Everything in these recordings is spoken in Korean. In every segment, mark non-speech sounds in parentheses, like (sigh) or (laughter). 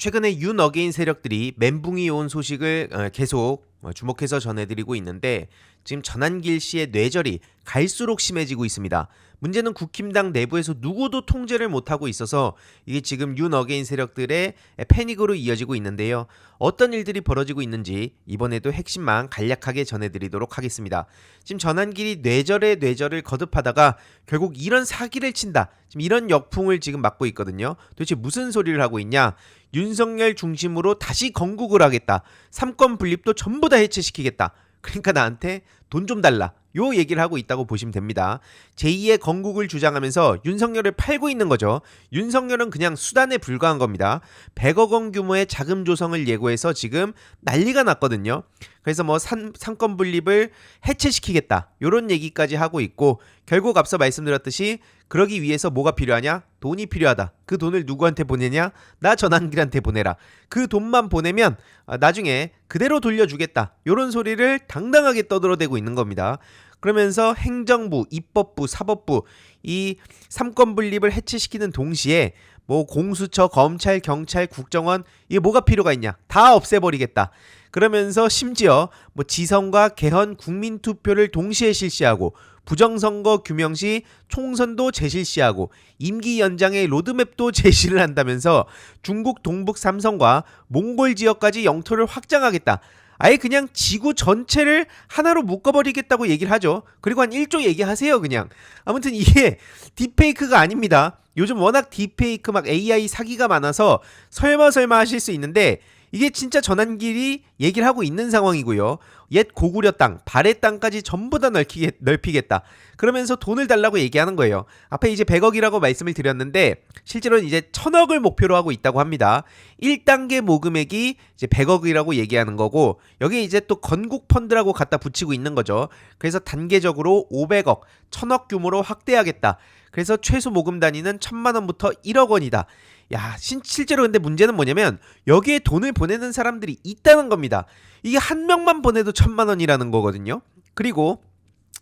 최근에 윤어게인 세력들이 멘붕이 온 소식을 어, 계속 어, 주목해서 전해드리고 있는데 지금 전한길 씨의 뇌절이 갈수록 심해지고 있습니다. 문제는 국힘당 내부에서 누구도 통제를 못하고 있어서 이게 지금 윤어게인 세력들의 패닉으로 이어지고 있는데요. 어떤 일들이 벌어지고 있는지 이번에도 핵심만 간략하게 전해드리도록 하겠습니다. 지금 전한길이 뇌절에 뇌절을 거듭하다가 결국 이런 사기를 친다. 지금 이런 역풍을 지금 맞고 있거든요. 도대체 무슨 소리를 하고 있냐? 윤석열 중심으로 다시 건국을 하겠다. 삼권 분립도 전부 다 해체시키겠다. 그러니까 나한테 돈 좀 달라. 요 얘기를 하고 있다고 보시면 됩니다. 제2의 건국을 주장하면서 윤석열을 팔고 있는 거죠. 윤석열은 그냥 수단에 불과한 겁니다. 100억 원 규모의 자금 조성을 예고해서 지금 난리가 났거든요. 그래서 뭐 산, 상권 분립을 해체시키겠다. 요런 얘기까지 하고 있고 결국 앞서 말씀드렸듯이 그러기 위해서 뭐가 필요하냐? 돈이 필요하다. 그 돈을 누구한테 보내냐? 나 전환길한테 보내라. 그 돈만 보내면 아, 나중에 그대로 돌려주겠다. 요런 소리를 당당하게 떠들어대고 있는 겁니다. 그러면서 행정부, 입법부, 사법부 이 삼권 분립을 해체시키는 동시에 뭐 공수처, 검찰, 경찰, 국정원 이게 뭐가 필요가 있냐? 다 없애버리겠다. 그러면서 심지어 뭐 지성과 개헌 국민 투표를 동시에 실시하고 부정선거 규명 시 총선도 재실시하고 임기 연장의 로드맵도 (laughs) 제시를 한다면서 중국 동북 삼성과 몽골 지역까지 영토를 확장하겠다. 아예 그냥 지구 전체를 하나로 묶어버리겠다고 얘기를 하죠. 그리고 한 1조 얘기하세요, 그냥. 아무튼 이게 (laughs) 딥페이크가 아닙니다. 요즘 워낙 딥페이크 막 AI 사기가 많아서 설마 설마 하실 수 있는데 이게 진짜 전환길이 얘기를 하고 있는 상황이고요. 옛 고구려 땅, 발해 땅까지 전부 다 넓히겠, 넓히겠다. 그러면서 돈을 달라고 얘기하는 거예요. 앞에 이제 100억이라고 말씀을 드렸는데 실제로는 이제 1000억을 목표로 하고 있다고 합니다. 1단계 모금액이 이제 100억이라고 얘기하는 거고 여기에 이제 또 건국 펀드라고 갖다 붙이고 있는 거죠. 그래서 단계적으로 500억, 1000억 규모로 확대하겠다. 그래서 최소 모금 단위는 1000만 원부터 1억 원이다. 야, 신, 실제로 근데 문제는 뭐냐면 여기에 돈을 보내는 사람들이 있다는 겁니다. 이게 한 명만 보내도 천만 원이라는 거거든요. 그리고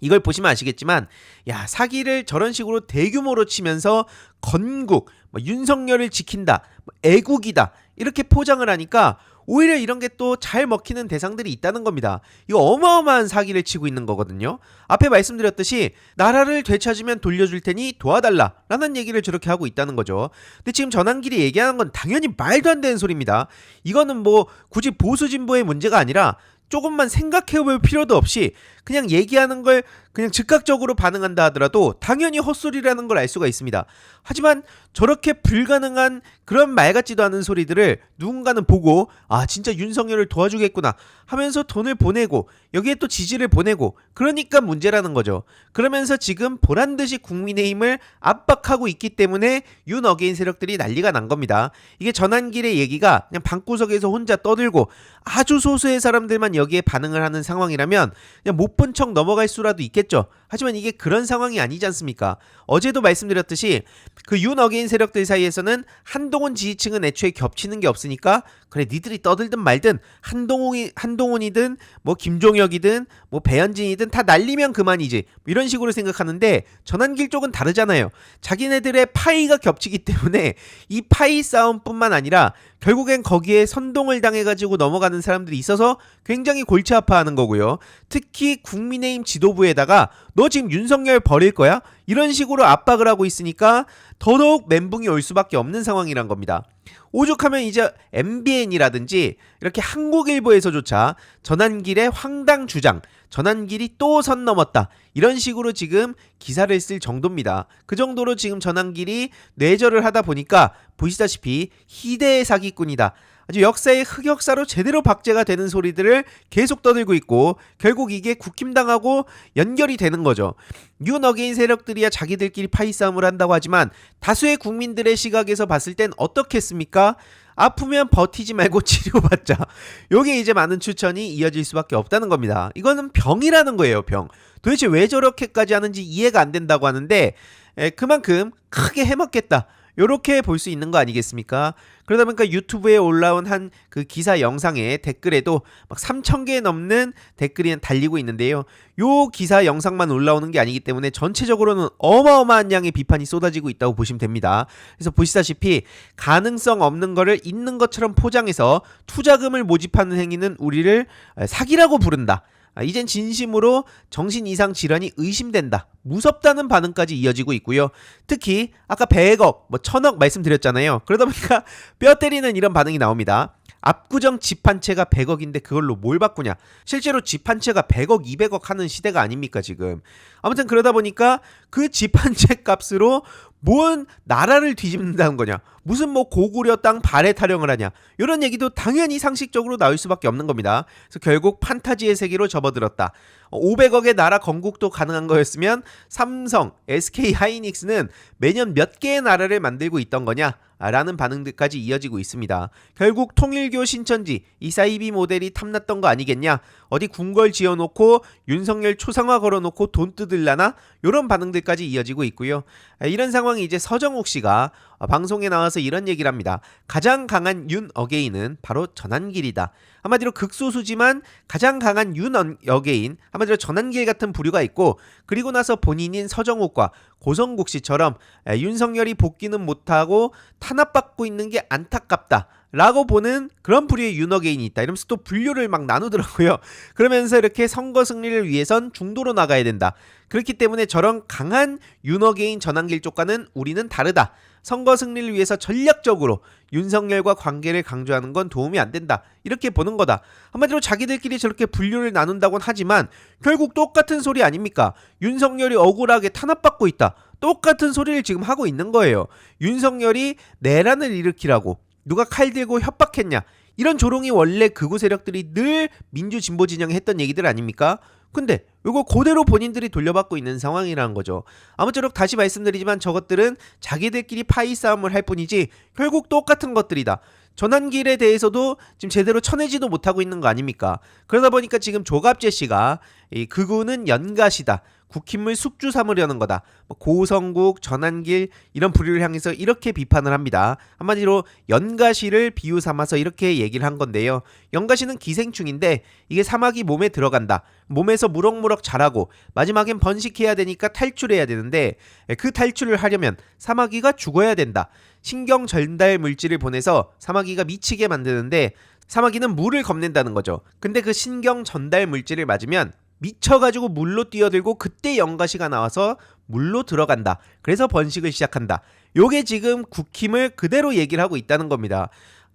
이걸 보시면 아시겠지만 야 사기를 저런 식으로 대규모로 치면서 건국 뭐 윤석열을 지킨다 뭐 애국이다 이렇게 포장을 하니까 오히려 이런 게 또 잘 먹히는 대상들이 있다는 겁니다. 이거 어마어마한 사기를 치고 있는 거거든요. 앞에 말씀드렸듯이 나라를 되찾으면 돌려줄 테니 도와달라 라는 얘기를 저렇게 하고 있다는 거죠. 근데 지금 전환길이 얘기하는 건 당연히 말도 안 되는 소리입니다. 이거는 뭐 굳이 보수 진보의 문제가 아니라 조금만 생각해 볼 필요도 없이 그냥 얘기하는 걸 그냥 즉각적으로 반응한다 하더라도 당연히 헛소리라는 걸 알 수가 있습니다. 하지만 저렇게 불가능한 그런 말 같지도 않은 소리들을 누군가는 보고 아 진짜 윤석열을 도와주겠구나 하면서 돈을 보내고 여기에 또 지지를 보내고 그러니까 문제라는 거죠. 그러면서 지금 보란 듯이 국민의힘을 압박하고 있기 때문에 윤 어게인 세력들이 난리가 난 겁니다. 이게 전환길의 얘기가 그냥 방구석에서 혼자 떠들고 아주 소수의 사람들만 여기에 반응을 하는 상황이라면 그냥 못 본척 넘어갈 수라도 있겠죠. 하지만 이게 그런 상황이 아니지 않습니까? 어제도 말씀드렸듯이 그 윤어게인 세력들 사이에서는 한동훈 지지층은 애초에 겹치는 게 없으니까 그래 니들이 떠들든 말든 한동훈이 한동훈이든 뭐 김종혁이든 뭐 배현진이든 다 날리면 그만이지 뭐 이런 식으로 생각하는데 전환길 쪽은 다르잖아요. 자기네들의 파이가 겹치기 때문에 이 파이 싸움뿐만 아니라 결국엔 거기에 선동을 당해가지고 넘어가는 사람들이 있어서 굉장히 골치 아파하는 거고요. 특히 국민의힘 지도부에다가 너 지금 윤석열 버릴 거야? 이런 식으로 압박을 하고 있으니까 더더욱 멘붕이 올 수밖에 없는 상황이란 겁니다. 오죽하면 이제 MBN이라든지 이렇게 한국일보에서조차 전환길의 황당 주장, 전환길이 또 선 넘었다. 이런 식으로 지금 기사를 쓸 정도입니다. 그 정도로 지금 전환길이 뇌절을 하다 보니까 보시다시피 희대의 사기꾼이다. 아주 역사의 흑역사로 제대로 박제가 되는 소리들을 계속 떠들고 있고 결국 이게 국힘당하고 연결이 되는 거죠. 뉴너게인 세력들이야 자기들끼리 파이 싸움을 한다고 하지만 다수의 국민들의 시각에서 봤을 땐 어떻겠습니까? 아프면 버티지 말고 (laughs) 치료받자. 요게 이제 많은 추천이 이어질 수밖에 없다는 겁니다. 이거는 병이라는 거예요, 병. 도대체 왜 저렇게까지 하는지 이해가 안 된다고 하는데 에, 그만큼 크게 해먹겠다. 요렇게 볼 수 있는 거 아니겠습니까? 그러다 보니까 유튜브에 올라온 한 그 기사 영상에 댓글에도 막 3,000개 넘는 댓글이 달리고 있는데요. 요 기사 영상만 올라오는 게 아니기 때문에 전체적으로는 어마어마한 양의 비판이 쏟아지고 있다고 보시면 됩니다. 그래서 보시다시피 가능성 없는 거를 있는 것처럼 포장해서 투자금을 모집하는 행위는 우리를 사기라고 부른다. 아, 이젠 진심으로 정신 이상 질환이 의심된다. 무섭다는 반응까지 이어지고 있고요. 특히 아까 100억, 뭐 1000억 말씀드렸잖아요. 그러다 보니까 (laughs) 뼈 때리는 이런 반응이 나옵니다. 압구정 집 한 채가 100억인데 그걸로 뭘 바꾸냐? 실제로 집 한 채가 100억, 200억 하는 시대가 아닙니까, 지금. 아무튼 그러다 보니까 그 집 한 채 값으로 뭔 나라를 뒤집는다는 거냐? 무슨 뭐 고구려 땅 발해 타령을 하냐? 이런 얘기도 당연히 상식적으로 나올 수밖에 없는 겁니다. 그래서 결국 판타지의 세계로 접어들었다. 500억의 나라 건국도 가능한 거였으면 삼성, SK 하이닉스는 매년 몇 개의 나라를 만들고 있던 거냐? 라는 반응들까지 이어지고 있습니다. 결국 통일교 신천지 이 사이비 모델이 탐났던 거 아니겠냐? 어디 궁궐 지어놓고 윤석열 초상화 걸어놓고 돈 뜯을라나? 이런 반응들까지 이어지고 있고요. 이런 상황이 이제 서정욱 씨가 방송에 나와서 이런 얘기를 합니다. 가장 강한 윤 어게인은 바로 전환길이다. 한마디로 극소수지만 가장 강한 윤 어게인, 한마디로 전환길 같은 부류가 있고 그리고 나서 본인인 서정욱과 고성국 씨처럼 윤석열이 복귀는 못하고 탄압받고 있는 게 안타깝다. 라고 보는 그런 부류의 윤어게인이 있다. 이러면서 또 분류를 막 나누더라고요. (laughs) 그러면서 이렇게 선거 승리를 위해선 중도로 나가야 된다. 그렇기 때문에 저런 강한 윤어게인 전환길 쪽과는 우리는 다르다. 선거 승리를 위해서 전략적으로 윤석열과 관계를 강조하는 건 도움이 안 된다. 이렇게 보는 거다. 한마디로 자기들끼리 저렇게 분류를 나눈다곤 하지만 결국 똑같은 소리 아닙니까? 윤석열이 억울하게 탄압받고 있다. 똑같은 소리를 지금 하고 있는 거예요. 윤석열이 내란을 일으키라고 누가 칼 들고 협박했냐? 이런 조롱이 원래 극우 세력들이 늘 민주 진보 진영에 했던 얘기들 아닙니까? 근데 이거 그대로 본인들이 돌려받고 있는 상황이라는 거죠. 아무쪼록 다시 말씀드리지만 저것들은 자기들끼리 파이 싸움을 할 뿐이지 결국 똑같은 것들이다. 전환길에 대해서도 지금 제대로 쳐내지도 못하고 있는 거 아닙니까? 그러다 보니까 지금 조갑재 씨가 이 극우는 연가시다. 국힘을 숙주 삼으려는 거다. 뭐 고성국, 전환길 이런 부류를 향해서 이렇게 비판을 합니다. 한마디로 연가시를 비유 삼아서 이렇게 얘기를 한 건데요. 연가시는 기생충인데 이게 사막이 몸에 들어간다. 몸에서 무럭무럭 자라고 마지막엔 번식해야 되니까 탈출해야 되는데 그 탈출을 하려면 사마귀가 죽어야 된다. 신경 전달 물질을 보내서 사마귀가 미치게 만드는데 사마귀는 물을 겁낸다는 거죠. 근데 그 신경 전달 물질을 맞으면 미쳐가지고 물로 뛰어들고 그때 연가시가 나와서 물로 들어간다. 그래서 번식을 시작한다. 요게 지금 국힘을 그대로 얘기를 하고 있다는 겁니다.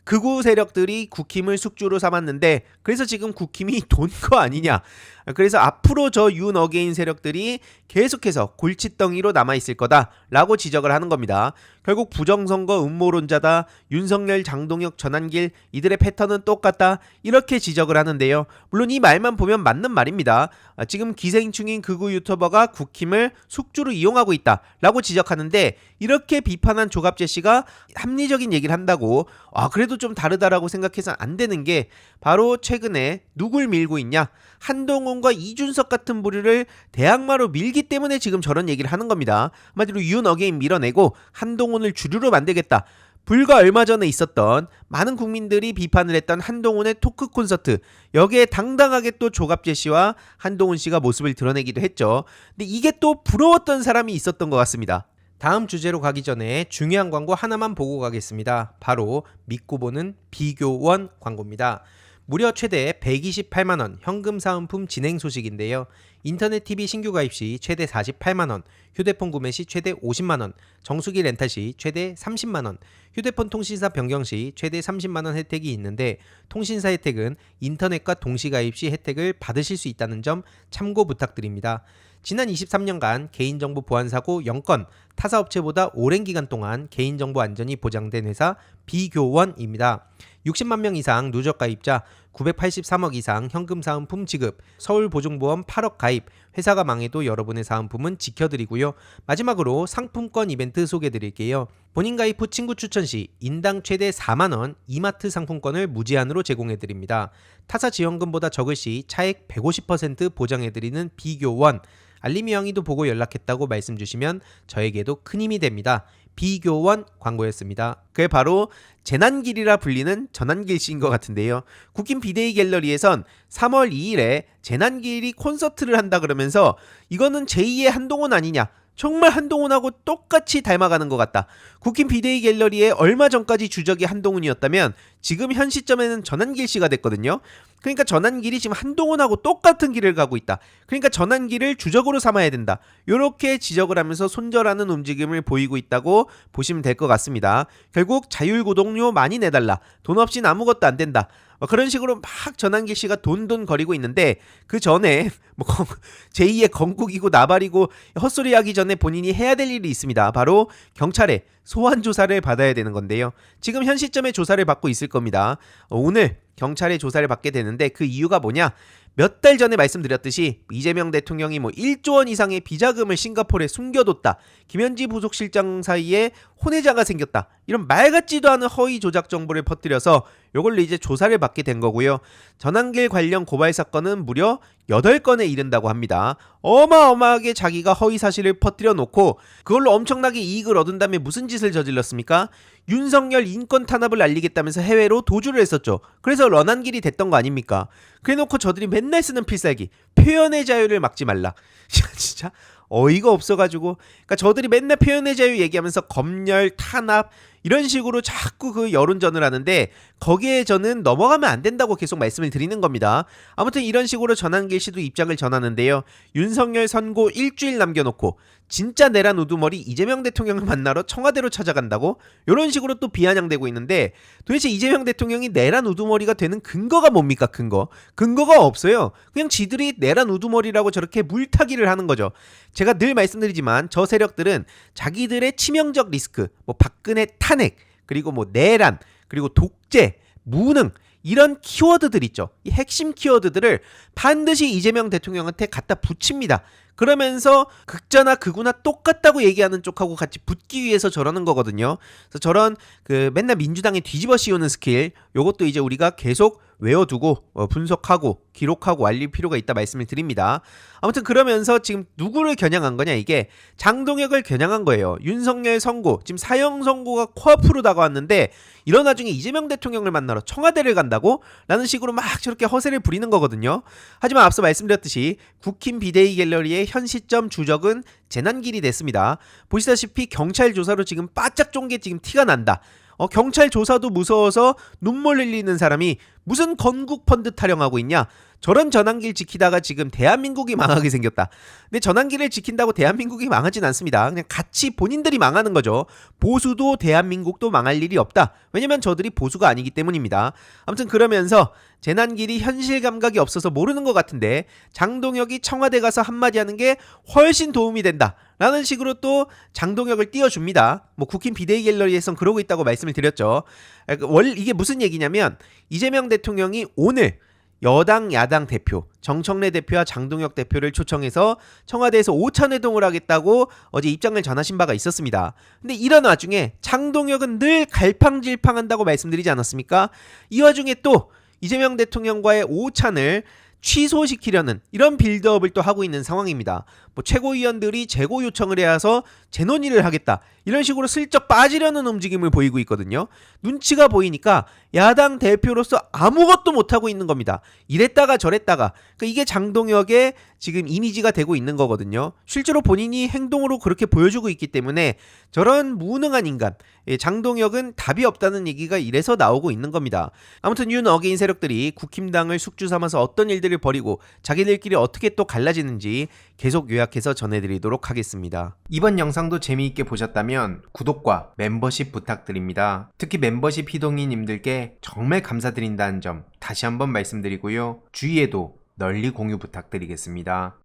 극우 세력들이 국힘을 숙주로 삼았는데 그래서 지금 국힘이 (laughs) 돈 거 아니냐. 그래서 앞으로 저 윤어게인 세력들이 계속해서 골칫덩이로 남아있을 거다라고 지적을 하는 겁니다. 결국 부정선거 음모론자다, 윤석열, 장동혁, 전환길 이들의 패턴은 똑같다 이렇게 지적을 하는데요. 물론 이 말만 보면 맞는 말입니다. 아, 지금 기생충인 극우 유튜버가 국힘을 숙주로 이용하고 있다라고 지적하는데 이렇게 비판한 조갑재 씨가 합리적인 얘기를 한다고 아 그래도 좀 다르다라고 생각해서 안 되는 게 바로 최근에 누굴 밀고 있냐 한동훈 과 이준석 같은 부류를 대항마로 밀기 때문에 지금 저런 얘기를 하는 겁니다. 한마디로 윤 어게인 밀어내고 한동훈을 주류로 만들겠다. 불과 얼마 전에 있었던 많은 국민들이 비판을 했던 한동훈의 토크 콘서트 여기에 당당하게 또 조갑재 씨와 한동훈 씨가 모습을 드러내기도 했죠. 근데 이게 또 부러웠던 사람이 있었던 것 같습니다. 다음 주제로 가기 전에 중요한 광고 하나만 보고 가겠습니다. 바로 믿고 보는 비교원 광고입니다. 무려 최대 128만원 현금 사은품 진행 소식인데요. 인터넷 TV 신규 가입 시 최대 48만원, 휴대폰 구매 시 최대 50만원, 정수기 렌탈 시 최대 30만원, 휴대폰 통신사 변경 시 최대 30만원 혜택이 있는데 통신사 혜택은 인터넷과 동시 가입 시 혜택을 받으실 수 있다는 점 참고 부탁드립니다. 지난 23년간 개인정보 보안 사고 0건, 타사업체보다 오랜 기간 동안 개인정보 안전이 보장된 회사 비교원입니다. 60만 명 이상 누적 가입자, 983억 이상 현금 사은품 지급, 서울보증보험 8억 가입, 회사가 망해도 여러분의 사은품은 지켜드리고요. 마지막으로 상품권 이벤트 소개드릴게요. 본인 가입 후 친구 추천 시 인당 최대 4만원 이마트 상품권을 무제한으로 제공해드립니다. 타사 지원금보다 적을 시 차액 150% 보장해드리는 비교원. 알림이 영이도 보고 연락했다고 말씀 주시면 저에게도 큰 힘이 됩니다. 비교원 광고였습니다. 그게 바로 재난길이라 불리는 전환길 씨인 것 같은데요. 국힘 비데이 갤러리에선 3월 2일에 재난길이 콘서트를 한다 그러면서 이거는 제2의 한동훈 아니냐. 정말 한동훈하고 똑같이 닮아가는 것 같다. 국힘 비데이 갤러리에 얼마 전까지 주적이 한동훈이었다면 지금 현 시점에는 전환길 씨가 됐거든요. 그러니까 전환길이 지금 한동훈하고 똑같은 길을 가고 있다. 그러니까 전환길을 주적으로 삼아야 된다. 이렇게 지적을 하면서 손절하는 움직임을 보이고 있다고 보시면 될 것 같습니다. 결국 자율 구독료 많이 내달라. 돈 없인 아무것도 안 된다. 뭐 그런 식으로 막 전환길 씨가 돈돈 거리고 있는데 그 전에 (laughs) 뭐 제2의 건국이고 나발이고 헛소리 하기 전에 본인이 해야 될 일이 있습니다. 바로 경찰에 소환 조사를 받아야 되는 건데요. 지금 현 시점에 조사를 받고 있을 겁니다. 어, 오늘 경찰의 조사를 받게 되는데 그 이유가 뭐냐? 몇 달 전에 말씀드렸듯이 이재명 대통령이 뭐 1조 원 이상의 비자금을 싱가포르에 숨겨뒀다. 김현지 부속실장 사이에 혼외자가 생겼다. 이런 말 같지도 않은 허위 조작 정보를 퍼뜨려서 요걸로 이제 조사를 받게 된 거고요. 전환길 관련 고발 사건은 무려 8건에 이른다고 합니다. 어마어마하게 자기가 허위 사실을 퍼뜨려 놓고 그걸로 엄청나게 이익을 얻은 다음에 무슨 짓을 저질렀습니까? 윤석열 인권 탄압을 알리겠다면서 해외로 도주를 했었죠. 그래서 런한길이 됐던 거 아닙니까? 그래놓고 저들이 맨날 쓰는 필살기 표현의 자유를 막지 말라. (laughs) 진짜 어이가 없어가지고 그러니까 저들이 맨날 표현의 자유 얘기하면서 검열 탄압 이런 식으로 자꾸 그 여론전을 하는데 거기에 저는 넘어가면 안 된다고 계속 말씀을 드리는 겁니다. 아무튼 이런 식으로 전환길 씨도 입장을 전하는데요. 윤석열 선고 일주일 남겨놓고 진짜 내란 우두머리 이재명 대통령을 만나러 청와대로 찾아간다고? 이런 식으로 또 비아냥대고 있는데 도대체 이재명 대통령이 내란 우두머리가 되는 근거가 뭡니까 근거? 근거가 없어요. 그냥 지들이 내란 우두머리라고 저렇게 물타기를 하는 거죠. 제가 늘 말씀드리지만 저 세력들은 자기들의 치명적 리스크 뭐 박근혜 탄핵 그리고 뭐 내란 그리고 독재 무능 이런 키워드들 있죠. 이 핵심 키워드들을 반드시 이재명 대통령한테 갖다 붙입니다. 그러면서 극자나 극우나 똑같다고 얘기하는 쪽하고 같이 붙기 위해서 저러는 거거든요. 그래서 저런 그 맨날 민주당에 뒤집어 씌우는 스킬, 요것도 이제 우리가 계속 외워두고 어, 분석하고 기록하고 알릴 필요가 있다 말씀을 드립니다. 아무튼 그러면서 지금 누구를 겨냥한 거냐 이게 장동혁을 겨냥한 거예요. 윤석열 선고 지금 사형 선고가 코앞으로 다가왔는데 이런 와중에 이재명 대통령을 만나러 청와대를 간다고? 라는 식으로 막 저렇게 허세를 부리는 거거든요. 하지만 앞서 말씀드렸듯이 국힘 비데이 갤러리의 현 시점 주적은 재난길이 됐습니다. 보시다시피 경찰 조사로 지금 바짝 쫀게 지금 티가 난다. 어, 경찰 조사도 무서워서 눈물 흘리는 사람이 무슨 건국 펀드 타령하고 있냐? 저런 전환길 지키다가 지금 대한민국이 망하게 생겼다. 근데 전환길을 지킨다고 대한민국이 망하진 않습니다. 그냥 같이 본인들이 망하는 거죠. 보수도 대한민국도 망할 일이 없다. 왜냐면 저들이 보수가 아니기 때문입니다. 아무튼 그러면서 재난길이 현실 감각이 없어서 모르는 것 같은데 장동혁이 청와대 가서 한마디 하는 게 훨씬 도움이 된다. 라는 식으로 또 장동혁을 띄워줍니다. 뭐 국힘 비대위 갤러리에선 그러고 있다고 말씀을 드렸죠. 월 이게 무슨 얘기냐면 이재명 대통령이 오늘 여당 야당 대표 정청래 대표와 장동혁 대표를 초청해서 청와대에서 오찬 회동을 하겠다고 어제 입장을 전하신 바가 있었습니다. 근데 이런 와중에 장동혁은 늘 갈팡질팡한다고 말씀드리지 않았습니까? 이 와중에 또 이재명 대통령과의 오찬을 취소시키려는 이런 빌드업을 또 하고 있는 상황입니다. 뭐 최고위원들이 재고 요청을 해서 재논의를 하겠다. 이런 식으로 슬쩍 빠지려는 움직임을 보이고 있거든요. 눈치가 보이니까 야당 대표로서 아무것도 못하고 있는 겁니다. 이랬다가 저랬다가. 그러니까 이게 장동혁의 지금 이미지가 되고 있는 거거든요. 실제로 본인이 행동으로 그렇게 보여주고 있기 때문에 저런 무능한 인간, 예, 장동혁은 답이 없다는 얘기가 이래서 나오고 있는 겁니다. 아무튼 윤 어게인 세력들이 국힘당을 숙주 삼아서 어떤 일들을 벌이고 자기들끼리 어떻게 또 갈라지는지 계속 요약해서 전해드리도록 하겠습니다. 이번 영상도 재미있게 보셨다면 구독과 멤버십 부탁드립니다. 특히 멤버십 희동이님들께 정말 감사드린다는 점 다시 한번 말씀드리고요. 주위에도 널리 공유 부탁드리겠습니다.